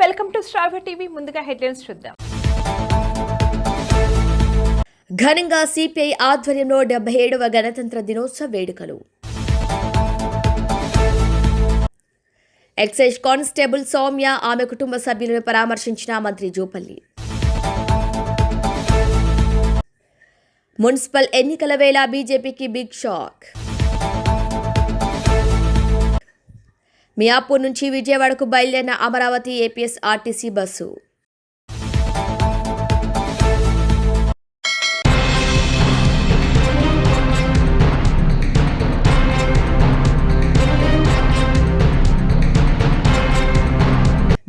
Welcome to స్ట్రాబర్ TV. ముందుగా headlines చూద్దాం. ఘనంగా సిపిఐ ఆధ్వర్యంలో డెబ్బై ఏడవ గణతంత్ర దినోత్సవ వేడుకలు. ఎక్సైజ్ కానిస్టేబుల్ సౌమ్య ఆమె కుటుంబ సభ్యులను పరామర్శించిన మంత్రి జూపల్లి. మున్సిపల్ ఎన్నికల వేళ బీజేపీకి బిగ్ షాక్. మియాపూర్ నుంచి విజయవాడకు బయలుదేరిన Amaravati APS RTC bus.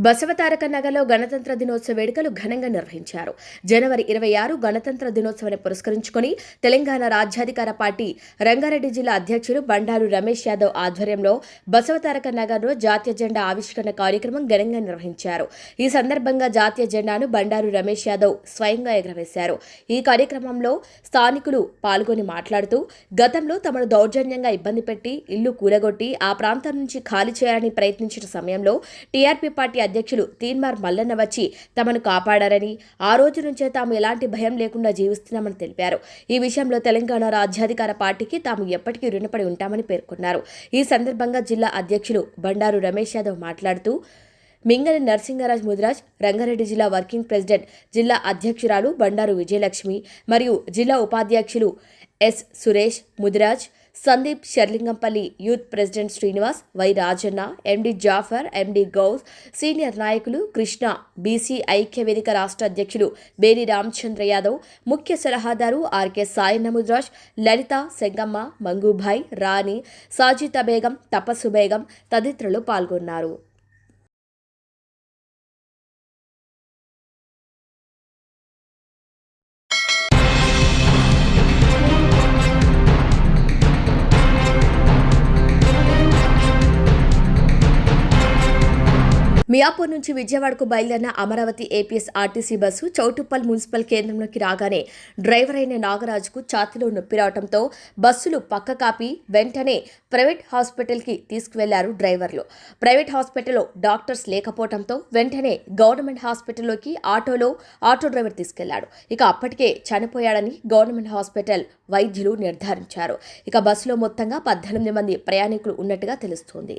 Basavatharaka నగర్లో గణతంత్ర దినోత్సవ వేడుకలు ఘనంగా నిర్వహించారు. జనవరి ఇరవై ఆరు గణతంత్ర దినోత్సవాన్ని పురస్కరించుకొని తెలంగాణ రాజ్యాధికార పార్టీ రంగారెడ్డి జిల్లా అధ్యక్షులు బండారు రమేష్ యాదవ్ ఆధ్వర్యంలో బసవతారక నగర్లో జాతీయ జెండా ఆవిష్కరణ కార్యక్రమం ఘనంగా నిర్వహించారు. ఈ సందర్భంగా జాతీయ జెండాను బండారు రమేష్ యాదవ్ స్వయంగా ఎగురవేశారు. ఈ కార్యక్రమంలో స్థానికులు పాల్గొని మాట్లాడుతూ గతంలో తమను దౌర్జన్యంగా ఇబ్బంది పెట్టి ఇల్లు కూలగొట్టి ఆ ప్రాంతం నుంచి ఖాళీ చేయాలని ప్రయత్నించిన సమయంలో టీఆర్పీ పార్టీ అధ్యక్షులు తీన్మార్ మల్లన్న వచ్చి తమను కాపాడారని ఆ రోజు నుంచే తాము ఎలాంటి భయం లేకుండా జీవిస్తున్నామని తెలిపారు. ఈ విషయంలో తెలంగాణ రాజ్యాధికార పార్టీకి తాము ఎప్పటికీ రుణపడి ఉంటామని పేర్కొన్నారు. ఈ సందర్భంగా జిల్లా అధ్యక్షులు బండారు రమేష్ యాదవ్ మాట్లాడుతూ మింగని నరసింగరాజ్ ముదిరాజ్ రంగారెడ్డి జిల్లా వర్కింగ్ ప్రెసిడెంట్ జిల్లా అధ్యక్షురాలు బండారు విజయలక్ష్మి మరియు జిల్లా ఉపాధ్యక్షులు S Suresh Mudiraj Sandeep Serilingampally youth president Srinivas Y Rajanna MD Jafar MD Gous senior నాయకులు కృష్ణ బీసీ ఐక్య వేదిక రాష్ట్ర అధ్యక్షులు బేరి రామచంద్ర యాదవ్ ముఖ్య సలహాదారు ఆర్కే సాయి నముద్రాజ్ లలిత సెంగమ్మ మంగుభాయ్ రాణి సాజిత బేగం తపస్సు బేగం తదితరులు పాల్గొన్నారు. మియాపూర్ నుంచి విజయవాడకు బయలుదేరిన Amaravati APS RTC bus Choutuppal municipal కేంద్రంలోకి రాగానే డ్రైవర్ అయిన నాగరాజుకు ఛాతీలో నొప్పి రావడంతో బస్సులు పక్క కాపి వెంటనే ప్రైవేట్ హాస్పిటల్కి తీసుకువెళ్ళారు డ్రైవర్లు. ప్రైవేట్ హాస్పిటల్లో డాక్టర్స్ లేకపోవడంతో వెంటనే గవర్నమెంట్ హాస్పిటల్లోకి ఆటోలో ఆటో డ్రైవర్ తీసుకెళ్ళాడు. ఇక అప్పటికే చనిపోయాడని గవర్నమెంట్ హాస్పిటల్ వైద్యులు నిర్ధారించారు. ఇక బస్సులో మొత్తంగా పద్దెనిమిది మంది ప్రయాణికులు ఉన్నట్టుగా తెలుస్తోంది.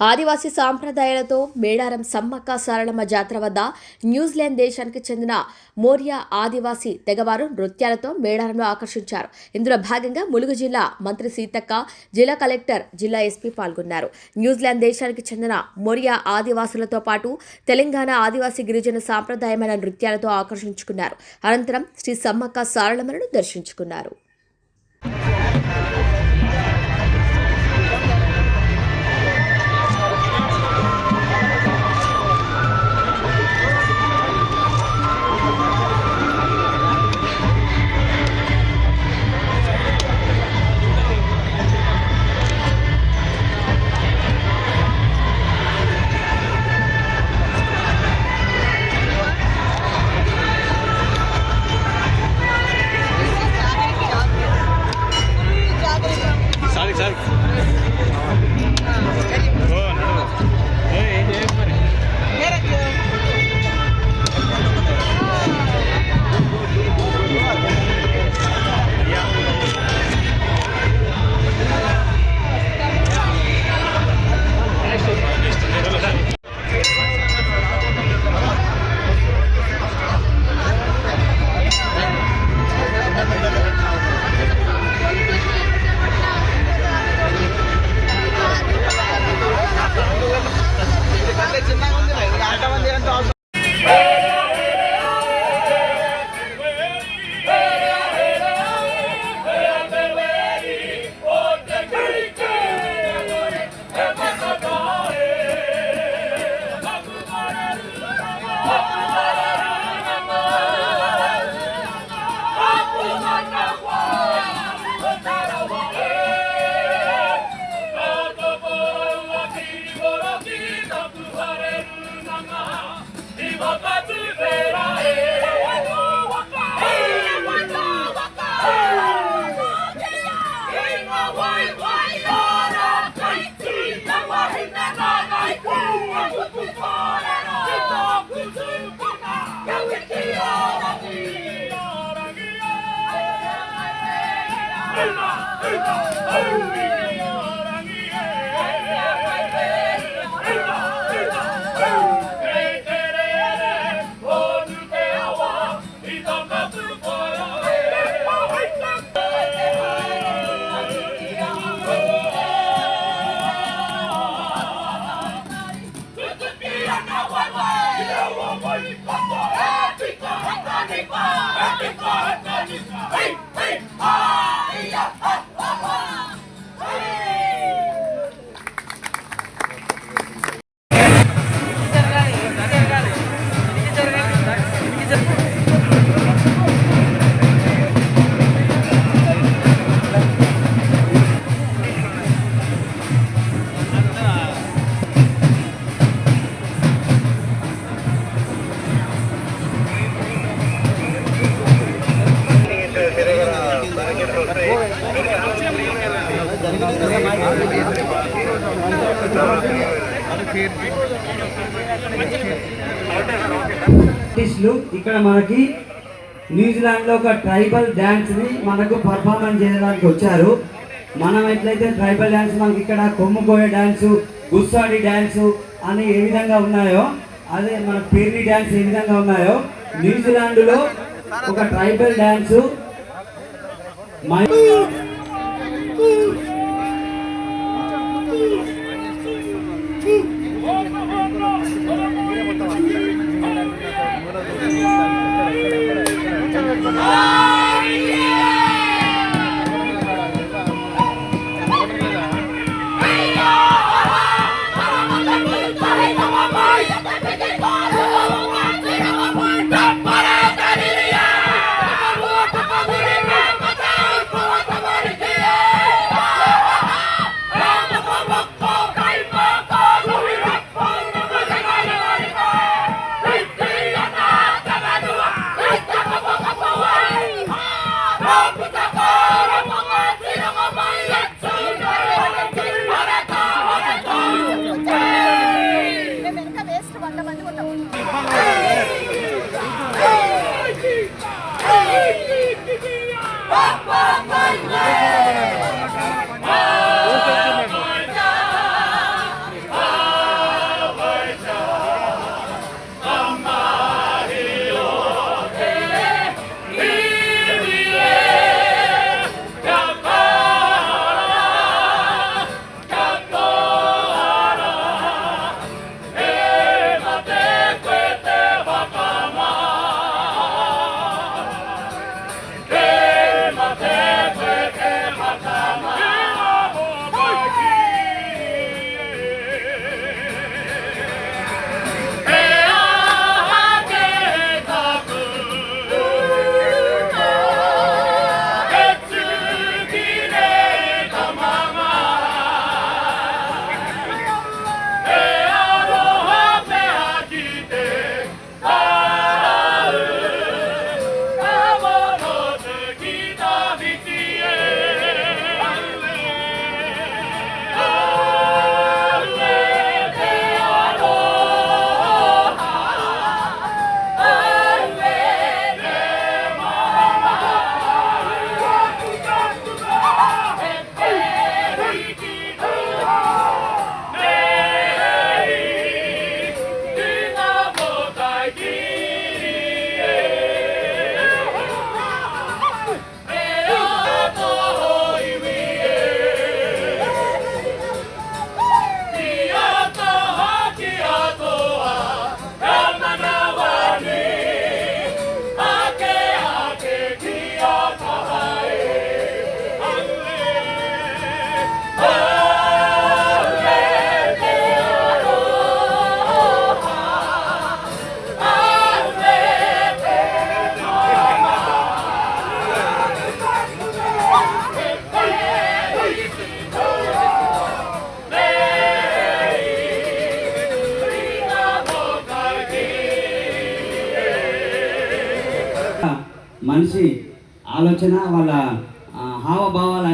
ఆదివాసీ సాంప్రదాయాలతో మేడారం సమ్మక్క సారళమ్మ జాతర వద్ద న్యూజిలాండ్ దేశానికి చెందిన మోరియా ఆదివాసీ తెగవారు నృత్యాలతో మేడారంలో ఆకర్షించారు. ఇందులో భాగంగా ములుగు జిల్లా మంత్రి సీతక్క జిల్లా కలెక్టర్ జిల్లా ఎస్పీ పాల్గొన్నారు. న్యూజిలాండ్ దేశానికి చెందిన మోరియా ఆదివాసులతో పాటు తెలంగాణ ఆదివాసీ గిరిజన సాంప్రదాయమైన నృత్యాలతో ఆకర్షించుకున్నారు. అనంతరం శ్రీ సమ్మక్క సారళమ్మలను దర్శించుకున్నారు. Ivana, Ivana, Ivana, ఇక్కడ మనకి న్యూజిలాండ్లో ఒక ట్రైబల్ డాన్స్ని మనకు పర్ఫార్మెన్స్ చేయడానికి వచ్చారు. మనం ఎట్లయితే ట్రైబల్ డాన్స్ మనకి ఇక్కడ కొమ్ము కోయ డాన్స్ గుస్సాడి డాన్స్ అని ఏ విధంగా ఉన్నాయో అదే మన పేర్ని డాన్స్ ఏ విధంగా ఉన్నాయో న్యూజిలాండ్లో ఒక ట్రైబల్ డాన్స్ మై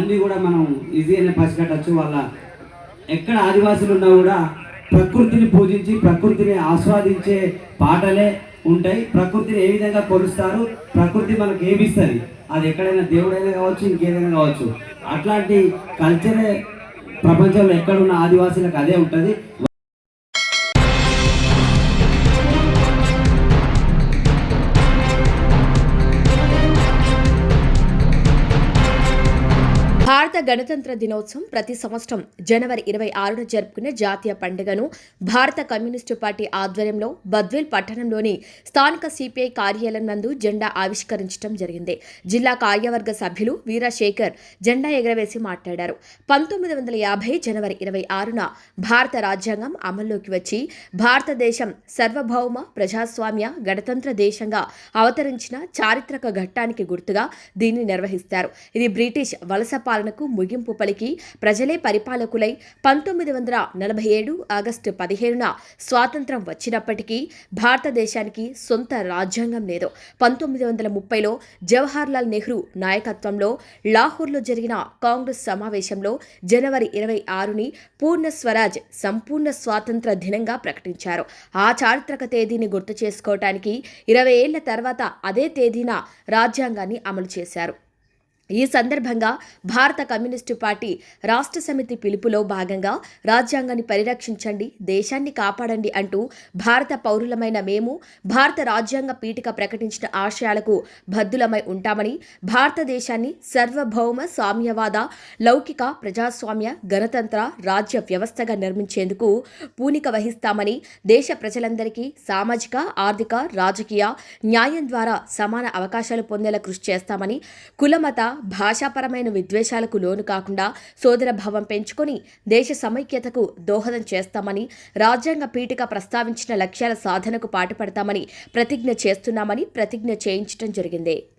అన్నీ కూడా మనం ఈజీగానే పసిగట్టచ్చు. వాళ్ళ ఎక్కడ ఆదివాసులు ఉన్నా కూడా ప్రకృతిని పూజించి ప్రకృతిని ఆస్వాదించే పాటలే ఉంటాయి. ప్రకృతిని ఏ విధంగా కొలుస్తారు? ప్రకృతి మనకు ఏమిస్తుంది? అది ఎక్కడైనా దేవుడైనా కావచ్చు ఇంకేదైనా కావచ్చు. అట్లాంటి కల్చరే ప్రపంచంలో ఎక్కడున్న ఆదివాసులకు అదే ఉంటుంది. భారత గణతంత్ర దినోత్సవం ప్రతి సంవత్సరం జనవరి ఇరవై ఆరున జరుపుకునే జాతీయ పండుగను భారత కమ్యూనిస్టు పార్టీ ఆధ్వర్యంలో బద్వేల్ పట్టణంలోని స్థానిక సిపిఐ కార్యాలయం నందు జెండా ఆవిష్కరించడం జరిగింది. జిల్లా కార్యవర్గ సభ్యులు వీరశేఖర్ జెండా ఎగరవేసి మాట్లాడారు. పంతొమ్మిది వందల యాభై జనవరి ఇరవై ఆరున భారత రాజ్యాంగం అమల్లోకి వచ్చి భారతదేశం సార్వభౌమ ప్రజాస్వామ్య గణతంత్ర దేశంగా అవతరించిన చారిత్రక ఘట్టానికి గుర్తుగా దీన్ని నిర్వహిస్తారు. ఇది బ్రిటిష్ వలస పాలనకు ముగింపు పలికి ప్రజలే పరిపాలకులై పంతొమ్మిది వందల నలభై ఏడు ఆగస్టు పదిహేడున స్వాతంత్రం వచ్చినప్పటికీ భారతదేశానికి సొంత రాజ్యాంగం లేదు. పంతొమ్మిది వందల ముప్పైలో జవహర్లాల్ నెహ్రూ నాయకత్వంలో లాహోర్లో జరిగిన కాంగ్రెస్ సమావేశంలో జనవరి ఇరవై ఆరుని పూర్ణ స్వరాజ్ సంపూర్ణ స్వాతంత్ర దినంగా ప్రకటించారు. ఆ చారిత్రక తేదీని గుర్తు చేసుకోవటానికి ఇరవై ఏళ్ళ తర్వాత అదే తేదీన రాజ్యాంగాన్ని అమలు చేశారు. ఈ సందర్భంగా భారత కమ్యూనిస్టు పార్టీ రాష్ట్ర సమితి పిలుపులో భాగంగా రాజ్యాంగాన్ని పరిరక్షించండి దేశాన్ని కాపాడండి అంటూ భారత పౌరులమైన మేము భారత రాజ్యాంగ పీఠిక ప్రకటించిన ఆశయాలకు బద్దులమై ఉంటామని భారతదేశాన్ని సార్వభౌమ సామ్యవాద లౌకిక ప్రజాస్వామ్య గణతంత్ర రాజ్య వ్యవస్థగా నిర్మించేందుకు పూనిక వహిస్తామని దేశ ప్రజలందరికీ సామాజిక ఆర్థిక రాజకీయ న్యాయం ద్వారా సమాన అవకాశాలు పొందేలా కృషి చేస్తామని కులమత భాషాపరమైన విద్వేషాలకు లోను కాకుండా సోదర భావం పెంచుకొని దేశ సమైక్యతకు దోహదం చేస్తామని రాజ్యాంగ పీఠిక ప్రస్తావించిన లక్ష్యాల సాధనకు పాటుపడతామని ప్రతిజ్ఞ చేస్తున్నామని ప్రతిజ్ఞ చేయించడం జరిగింది.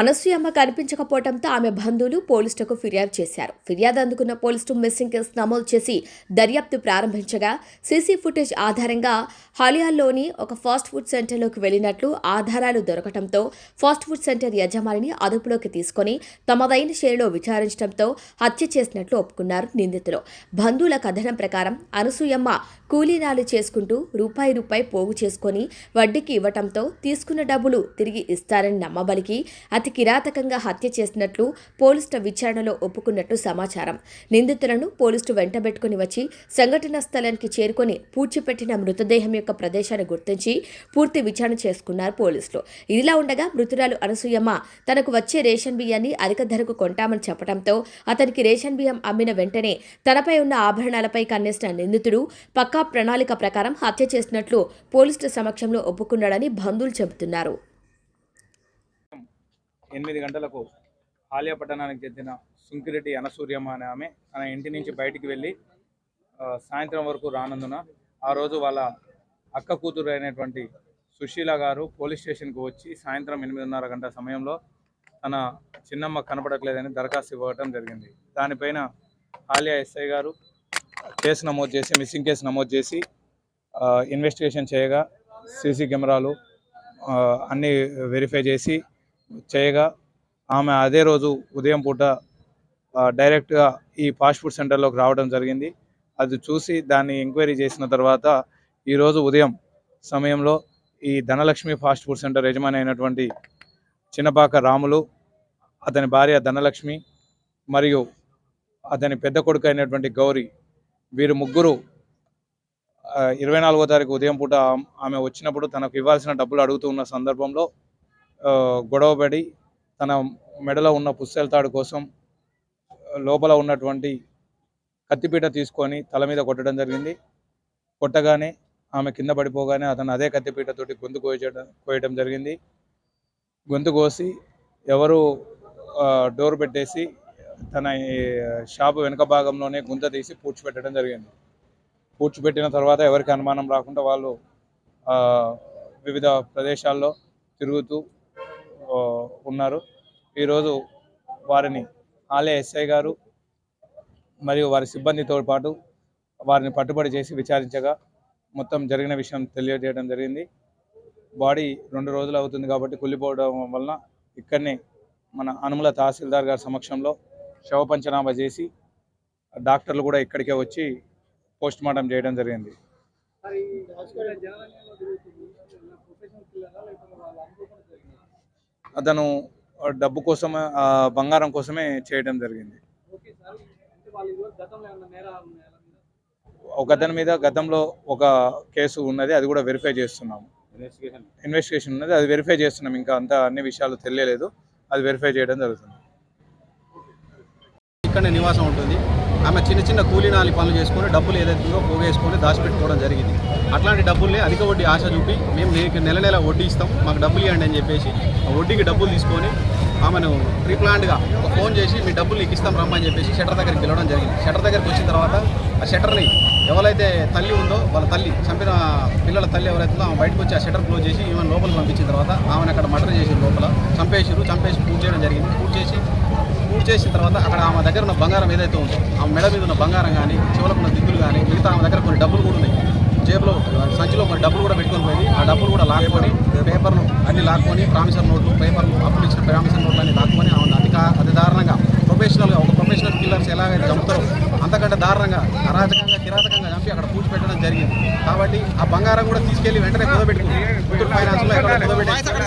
అనసూయమ్మ కనిపించకపోవడంతో ఆమె బంధువులు పోలీసులకు ఫిర్యాదు చేశారు. ఫిర్యాదు అందుకున్న పోలీసులు మిస్సింగ్ కేసు నమోదు చేసి దర్యాప్తు ప్రారంభించగా సీసీ ఫుటేజ్ ఆధారంగా హలియాల్లోని ఒక ఫాస్ట్ ఫుడ్ సెంటర్లోకి వెళ్ళినట్లు ఆధారాలు దొరకటంతో ఫాస్ట్ ఫుడ్ సెంటర్ యజమానిని అదుపులోకి తీసుకొని తమదైన శైలిలో విచారించడంతో హత్య చేసినట్లు ఒప్పుకున్నారు నిందితులు. బంధువుల కథనం ప్రకారం అనసూయమ్మ కూలీనాలు చేసుకుంటూ రూపాయి రూపాయి పోగు చేసుకొని వడ్డీకి ఇవ్వటంతో తీసుకున్న డబ్బులు తిరిగి ఇస్తారని నమ్మబలికి అతి కిరాతకంగా హత్య చేసినట్లు పోలీసుల విచారణలో ఒప్పుకున్నట్టు సమాచారం. నిందితులను పోలీసులు వెంటబెట్టుకుని వచ్చి సంఘటనా స్థలానికి చేరుకొని పూడ్చిపెట్టిన మృతదేహం యొక్క ప్రదేశాన్ని గుర్తించి పూర్తి విచారణ చేసుకున్నారు పోలీసులు. ఇదిలా ఉండగా మృతురాలు అనసూయమ్మ తనకు వచ్చే రేషన్ బియ్యాన్ని అధిక ధరకు కొంటామని చెప్పడంతో అతనికి రేషన్ బియ్యం అమ్మిన వెంటనే తనపై ఉన్న ఆభరణాలపై కన్నేసిన నిందితుడు పక్కా ప్రణాళిక ప్రకారం హత్య చేసినట్లు పోలీసుల సమక్షంలో ఒప్పుకున్నాడని బంధువులు చెబుతున్నారు. ఎనిమిది గంటలకు ఆలియా పట్టణానికి చెందిన సుంకిరెడ్డి అనసూర్యమ్మ అనే ఆమె తన ఇంటి నుంచి బయటికి వెళ్ళి సాయంత్రం వరకు రానందున ఆ రోజు వాళ్ళ అక్క కూతురు అయినటువంటి సుశీల గారు పోలీస్ స్టేషన్కు వచ్చి సాయంత్రం ఎనిమిదిన్నర గంట సమయంలో తన చిన్నమ్మ కనపడట్లేదని దరఖాస్తు ఇవ్వడం జరిగింది. దానిపైన ఆలియా ఎస్ఐ గారు కేసు నమోదు చేసి మిస్సింగ్ కేసు నమోదు చేసి ఇన్వెస్టిగేషన్ చేయగా సీసీ కెమెరాలు అన్నీ వెరిఫై చేసి చేయగా ఆమె అదే రోజు ఉదయం పూట డైరెక్ట్గా ఈ ఫాస్ట్ ఫుడ్ సెంటర్లోకి రావడం జరిగింది. అది చూసి దాన్ని ఎంక్వైరీ చేసిన తర్వాత ఈరోజు ఉదయం సమయంలో ఈ ధనలక్ష్మి ఫాస్ట్ ఫుడ్ సెంటర్ యజమాని అయినటువంటి చిన్నపాక రాములు అతని భార్య ధనలక్ష్మి మరియు అతని పెద్ద కొడుకు అయినటువంటి గౌరీ వీరు ముగ్గురు ఇరవై నాలుగో తారీఖు ఉదయం పూట ఆమె వచ్చినప్పుడు తనకు ఇవ్వాల్సిన డబ్బులు అడుగుతూ ఉన్న సందర్భంలో గొడవపడి తన మెడలో ఉన్న పుస్తెల తాడు కోసం లోపల ఉన్నటువంటి కత్తిపీట తీసుకొని తల మీద కొట్టడం జరిగింది. కొట్టగానే ఆమె కింద పడిపోగానే అతను అదే కత్తిపీటతోటి గొంతు కోయడం కోయడం జరిగింది. గొంతు కోసి ఎవరు డోర్ పెట్టేసి తన షాపు వెనుక భాగంలోనే గుంత తీసి పూడ్చిపెట్టడం జరిగింది. పూడ్చిపెట్టిన తర్వాత ఎవరికి అనుమానం రాకుండా వాళ్ళు వివిధ ప్రదేశాల్లో తిరుగుతూ ఉన్నారు. ఈరోజు వారిని ఆలయ ఎస్ఐ గారు మరియు వారి సిబ్బందితో పాటు వారిని పట్టుబడి చేసి విచారించగా మొత్తం జరిగిన విషయం తెలియజేయడం జరిగింది. బాడీ రెండు రోజులు అవుతుంది కాబట్టి కుళ్ళిపోవడం వలన ఇక్కడనే మన అనుముల తహసీల్దార్ గారి సమక్షంలో శవ పంచనామా చేసి డాక్టర్లు కూడా ఇక్కడికే వచ్చి పోస్ట్ మార్టం చేయడం జరిగింది. అతను డబ్బు కోసమే బంగారం కోసమే చేయడం జరిగింది. ఒక అతని మీద గతంలో ఒక కేసు ఉన్నది అది కూడా వెరిఫై చేస్తున్నాము. ఇన్వెస్టిగేషన్. ఉన్నది అది వెరిఫై చేస్తున్నాం ఇంకా అంతా అన్ని విషయాలు తెలియలేదు. అది వెరిఫై చేయడం జరుగుతుంది. ఇక్కడనే నివాసం ఉంటుంది. ఆమె చిన్న చిన్న కూలీనాలి పనులు చేసుకొని డబ్బులు ఏదైతే పోగేసుకొని దాచిపెట్టుకోవడం జరిగింది. అట్లాంటి డబ్బుల్ని అధిక వడ్డీ ఆశ చూపి మేము మీకు నెల నెల వడ్డీ ఇస్తాం మాకు డబ్బులు ఇవ్వండి అని చెప్పేసి ఆ వడ్డీకి డబ్బులు తీసుకొని ఆమెను ప్రీప్లాన్డ్గా ఒక ఫోన్ చేసి మీ డబ్బులు నీకు ఇస్తాం రమ్మని చెప్పేసి షటర్ దగ్గరికి పిలవడం జరిగింది. షటర్ దగ్గరికి వచ్చిన తర్వాత ఆ షటర్ని ఎవరైతే తల్లి ఉందో వాళ్ళ తల్లి చంపిన పిల్లల తల్లి ఎవరైతుందో ఆమె బయటకు వచ్చి ఆ షటర్ క్లోజ్ చేసి ఈమె లోపలికి పంపించిన తర్వాత ఆమెను అక్కడ మర్డర్ చేసి లోపల చంపేసిరు చంపేసి పూజ చేయడం జరిగింది. పూజ చేసి పూజ చేసిన తర్వాత అక్కడ ఆమె దగ్గర ఉన్న బంగారం ఏదైతే ఉందో ఆమె మెడ మీద ఉన్న బంగారం కానీ చెవులకు ఉన్న దిద్దులు కానీ మిగతా ఆమె దగ్గర కొన్ని డబ్బులు కూడా ఉన్నాయి. జేబులో సంచిలో కొన్ని డబ్బులు కూడా పెట్టుకొని పోయి ఆ డబ్బులు కూడా లాక్కొని పేపర్లు అన్ని లాక్కొని ప్రామిసర్ నోట్లు పేపర్లు అప్పులు ఇచ్చిన ప్రామిసర్ నోట్లు అన్ని లాక్కొని ఆమె అతి అతి దారుణంగా ప్రొఫెషనల్గా ఒక ప్రొఫెషనల్ కిల్లర్స్ ఎలాగైతే చంపుతారో అంతకంటే దారుణంగా అరాచకంగా కిరాతకంగా చంపి అక్కడ పూజ పెట్టడం జరిగింది. కాబట్టి ఆ బంగారం కూడా తీసుకెళ్ళి వెంటనే కుదబెట్టుకుంది ఫైనాన్స్లో ఎక్కడ కుదబెట్టి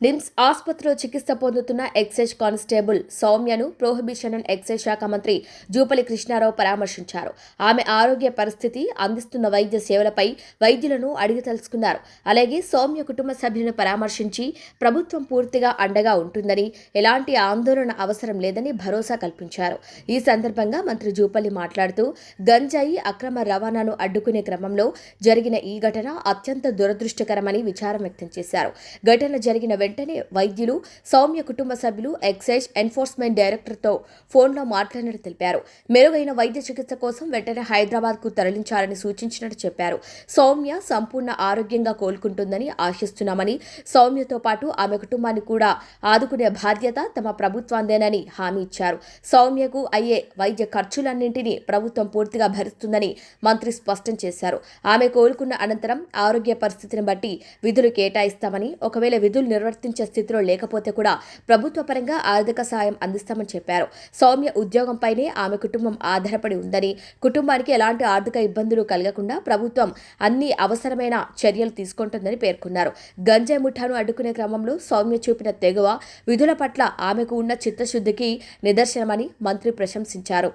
నిమ్స్ ఆసుపత్రిలో చికిత్స పొందుతున్న ఎక్సైజ్ కానిస్టేబుల్ సౌమ్యను ప్రోహిబిషన్ అండ్ ఎక్సైజ్ శాఖ మంత్రి జూపల్లి కృష్ణారావు పరామర్శించారు. ఆమె ఆరోగ్య పరిస్థితి అందిస్తున్న వైద్య సేవలపై వైద్యులను అడిగి తెలుసుకున్నారు. అలాగే సౌమ్య కుటుంబ సభ్యులను పరామర్శించి ప్రభుత్వం పూర్తిగా అండగా ఉంటుందని ఎలాంటి ఆందోళన అవసరం లేదని భరోసా కల్పించారు. ఈ సందర్భంగా మంత్రి జూపల్లి మాట్లాడుతూ గంజాయి అక్రమ రవాణాను అడ్డుకునే క్రమంలో జరిగిన ఈ ఘటన అత్యంత దురదృష్టకరమని విచారం వ్యక్తం చేశారు. ఘటన జరిగిన వెంటనే వైద్యులు సౌమ్య కుటుంబ సభ్యులు ఎక్సైజ్ ఎన్ఫోర్స్మెంట్ డైరెక్టర్తో ఫోన్లో మాట్లాడినట్టు తెలిపారు. మెరుగైన వైద్య చికిత్స కోసం వెంటనే హైదరాబాద్కు తరలించాలని సూచించినట్టు చెప్పారు. సౌమ్య సంపూర్ణ ఆరోగ్యంగా కోలుకుంటుందని ఆశిస్తున్నామని సౌమ్యతో పాటు ఆమె కుటుంబాన్ని కూడా ఆదుకునే బాధ్యత తమ ప్రభుత్వాందేనని హామీ ఇచ్చారు. సౌమ్యకు అయ్యే వైద్య ఖర్చులన్నింటినీ ప్రభుత్వం పూర్తిగా భరిస్తుందని మంత్రి స్పష్టం చేశారు. ఆమె కోలుకున్న అనంతరం ఆరోగ్య పరిస్థితిని బట్టి విధులు కేటాయిస్తామని ఒకవేళ విధులు ప్రవర్తించే స్థితిలో లేకపోతే కూడా ప్రభుత్వ పరంగా ఆర్థిక సాయం అందిస్తామని చెప్పారు. సౌమ్య ఉద్యోగంపైనే ఆమె కుటుంబం ఆధారపడి ఉందని కుటుంబానికి ఎలాంటి ఆర్థిక ఇబ్బందులు కలగకుండా ప్రభుత్వం అన్ని అవసరమైన చర్యలు తీసుకుంటుందని పేర్కొన్నారు. గంజాయి ముఠాను అడ్డుకునే క్రమంలో సౌమ్య చూపిన తెగువ విధుల పట్ల ఆమెకు ఉన్న చిత్తశుద్ధికి నిదర్శనమని మంత్రి ప్రశంసించారు.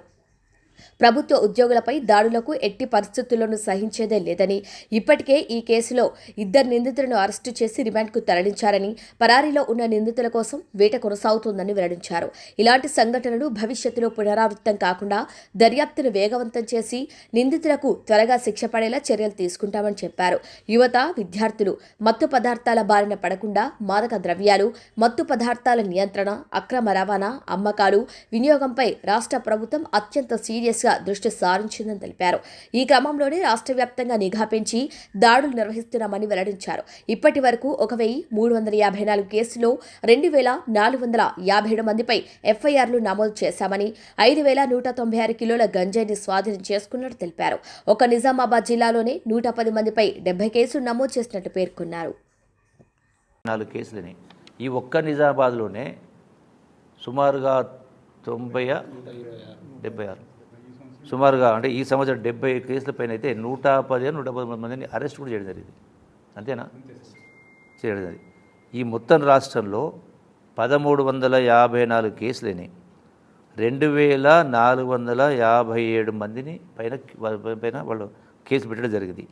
ప్రభుత్వ ఉద్యోగులపై దాడులకు ఎట్టి పరిస్థితుల్లోనూ సహించేదే లేదని ఇప్పటికే ఈ కేసులో ఇద్దరు నిందితులను అరెస్టు చేసి రిమాండ్కు తరలించారని పరారీలో ఉన్న నిందితుల కోసం వేట కొనసాగుతోందని వెల్లడించారు. ఇలాంటి సంఘటనలు భవిష్యత్తులో పునరావృత్తం కాకుండా దర్యాప్తును వేగవంతం చేసి నిందితులకు త్వరగా శిక్ష పడేలా చర్యలు తీసుకుంటామని చెప్పారు. యువత విద్యార్థులు మత్తు పదార్థాల బారిన పడకుండా మాదక ద్రవ్యాలు మత్తు పదార్థాల నియంత్రణ అక్రమ రవాణా అమ్మకాలు వినియోగంపై రాష్ట్ర ప్రభుత్వం అత్యంత సీరియస్గా దృష్టి సారించిందని తెలిపారు. ఈ క్రమంలోనే రాష్ట్ర వ్యాప్తంగా నిఘా పెంచి దాడులు నిర్వహిస్తున్నామని వెల్లడించారు. ఇప్పటి వరకు ఒక వెయ్యి మూడు వందల యాభై నాలుగు కేసులో రెండు వేల నాలుగు వందల యాభై ఏడు మందిపై ఎఫ్ఐఆర్లు నమోదు చేశామని ఐదు వేల నూట తొంభై ఆరు కిలోల గంజాయిని స్వాధీనం చేసుకున్నట్టు తెలిపారు. ఒక నిజామాబాద్ జిల్లాలోనే నూట పది మందిపై డెబ్బై కేసులు నమోదు చేసినట్టు పేర్కొన్నారు. నాలుగు కేసులని. ఈ ఒక్క నిజామాబాద్లోనే సుమారుగా తొంభై డెబ్బై ఆరు సుమారుగా అంటే ఈ సంవత్సరం డెబ్బై కేసుల పైన అయితే నూట పది నూట పదమూడు మందిని అరెస్ట్ కూడా చేయడం జరిగింది. అంతేనా? చేయడం జరిగింది. ఈ మొత్తం రాష్ట్రంలో పదమూడు వందల యాభై నాలుగు కేసులని రెండు వేల నాలుగు వందల యాభై ఏడు మందిని పైన పైన వాళ్ళు కేసు పెట్టడం జరిగింది.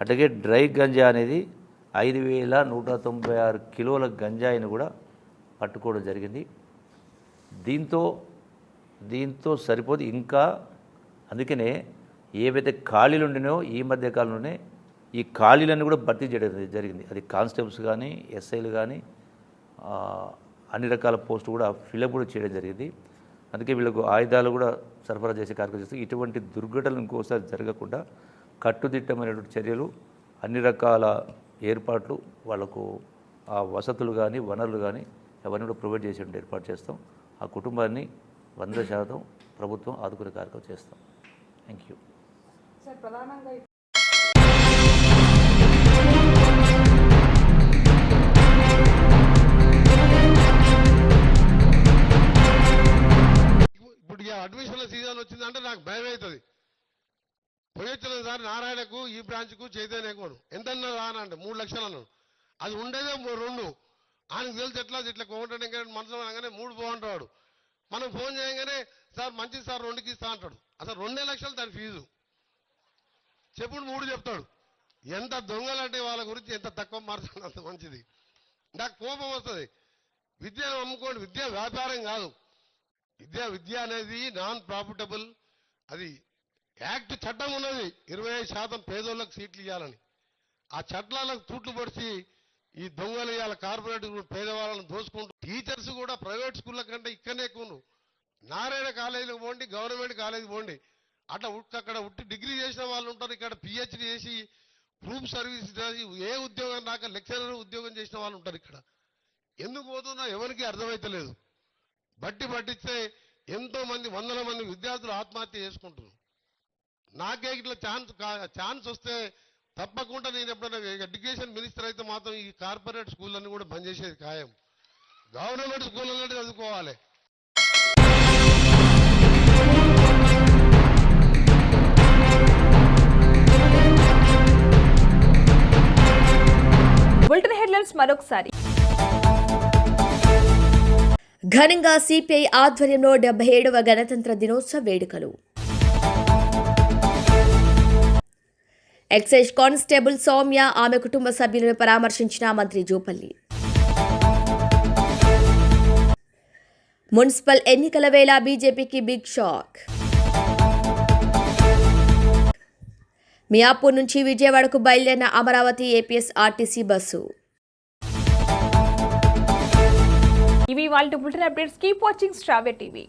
అట్లాగే డ్రై గంజా అనేది ఐదు వేల నూట తొంభై ఆరు కిలోల గంజాయిని కూడా పట్టుకోవడం జరిగింది. దీంతో దీంతో సరిపోదు. ఇంకా అందుకనే ఏవైతే ఖాళీలు ఉండినో ఈ మధ్య కాలంలోనే ఈ ఖాళీలన్నీ కూడా భర్తీ చేయడం జరిగింది. అది కానిస్టేబుల్స్ కానీ ఎస్ఐలు కానీ అన్ని రకాల పోస్టులు కూడా ఫిలప్ కూడా చేయడం జరిగింది. అందుకే వీళ్ళకు ఆయుధాలు కూడా సరఫరా చేసే కార్యక్రమం చేస్తూ ఇటువంటి దుర్ఘటనలు ఇంకోసారి జరగకుండా కట్టుదిట్టమైనటువంటి చర్యలు అన్ని రకాల ఏర్పాట్లు వాళ్ళకు ఆ వసతులు కానీ వనరులు కానీ అవన్నీ కూడా ప్రొవైడ్ చేసేటువంటి ఏర్పాటు చేస్తాం. ఆ కుటుంబాన్ని వంద శాతం ప్రభుత్వం ఆదుకునే కార్యక్రమం చేస్తాం. థ్యాంక్ యూ ఇప్పుడు ఇక అడ్మిషన్ల సీజన్ వచ్చిందంటే నాకు భయం అవుతుంది. పోయొచ్చిన సార్ నారాయణకు ఈ బ్రాంచ్కు చైతన్యకు ఎంత రానంటే మూడు లక్షలు అన్నాడు అది ఉండేదే రెండు. ఆయనకు తెలిసి ఎట్లా ఇట్లా కోమంటాడు ఇంకా మనసులో అనగానే మూడు బాగుంటాడు మనం ఫోన్ చేయగానే సార్ మంచిది సార్ రెండుకి ఇస్తా అంటాడు. అసలు రెండే లక్షలు దాని ఫీజు. చెప్పుడు మూడు చెప్తాడు. ఎంత దొంగలంటే వాళ్ళ గురించి ఎంత తక్కువ మార్చాలి అంత మంచిది. నాకు కోపం వస్తుంది. విద్యను అమ్ముకోండి. విద్య వ్యాపారం కాదు. విద్య విద్య అనేది నాన్ ప్రాఫిటబుల్ అది యాక్ట్ చట్టం ఉన్నది. ఇరవై ఐదు శాతం పేదోళ్ళకి సీట్లు ఇవ్వాలని ఆ చట్టాలకు తూట్లు పడిచి ఈ దొంగలు ఇవాళ కార్పొరేట్ పేదవాళ్ళని దోసుకుంటూ టీచర్స్ కూడా ప్రైవేట్ స్కూళ్ళ కంటే ఇక్కడనే ఎక్కువ నారాయణ కాలేజీలకు పోండి గవర్నమెంట్ కాలేజీకి పోండి. అట్లా అక్కడ ఉట్టి డిగ్రీ చేసిన వాళ్ళు ఉంటారు ఇక్కడ పిహెచ్డి చేసి ప్రూఫ్ సర్వీస్ చేసి ఏ ఉద్యోగం రాక లెక్చరర్ ఉద్యోగం చేసిన వాళ్ళు ఉంటారు ఇక్కడ. ఎందుకు పోతున్నా ఎవరికి అర్థమైతలేదు. బట్టి పట్టిస్తే ఎంతో మంది వందల మంది విద్యార్థులు ఆత్మహత్య చేసుకుంటున్నారు. నాకే ఇట్లా ఛాన్స్ ఛాన్స్ వస్తే తప్పకుండా నేను ఎప్పుడైనా ఎడ్యుకేషన్ మినిస్టర్ అయితే మాత్రం ఈ కార్పొరేట్ స్కూళ్ళని కూడా బంద్ చేసేది ఖాయం. గవర్నమెంట్ స్కూళ్ళని చదువుకోవాలి. హెడ్లైన్స్ మరొకసారి. ఘనంగా సిపిఐ ఆధ్వర్యంలో డెబ్బై ఏడవ గణతంత్ర దినోత్సవ వేడుకలు. ఎక్సైజ్ కానిస్టేబుల్ సౌమ్య ఆమె కుటుంబ సభ్యులను పరామర్శించిన మంత్రి జూపల్లి. మున్సిపల్ ఎన్నికల వేళ బీజేపీకి బిగ్ షాక్. మియాపూర్ నుంచి విజయవాడకు బయలుదేరిన అమరావతి ఏపీఎస్ ఆర్టీసీ బస్సు. ఇవి వాళ్ళ బులెటిన్ అప్డేట్స్ కీప్ వాచింగ్ స్ట్రావే టీవీ.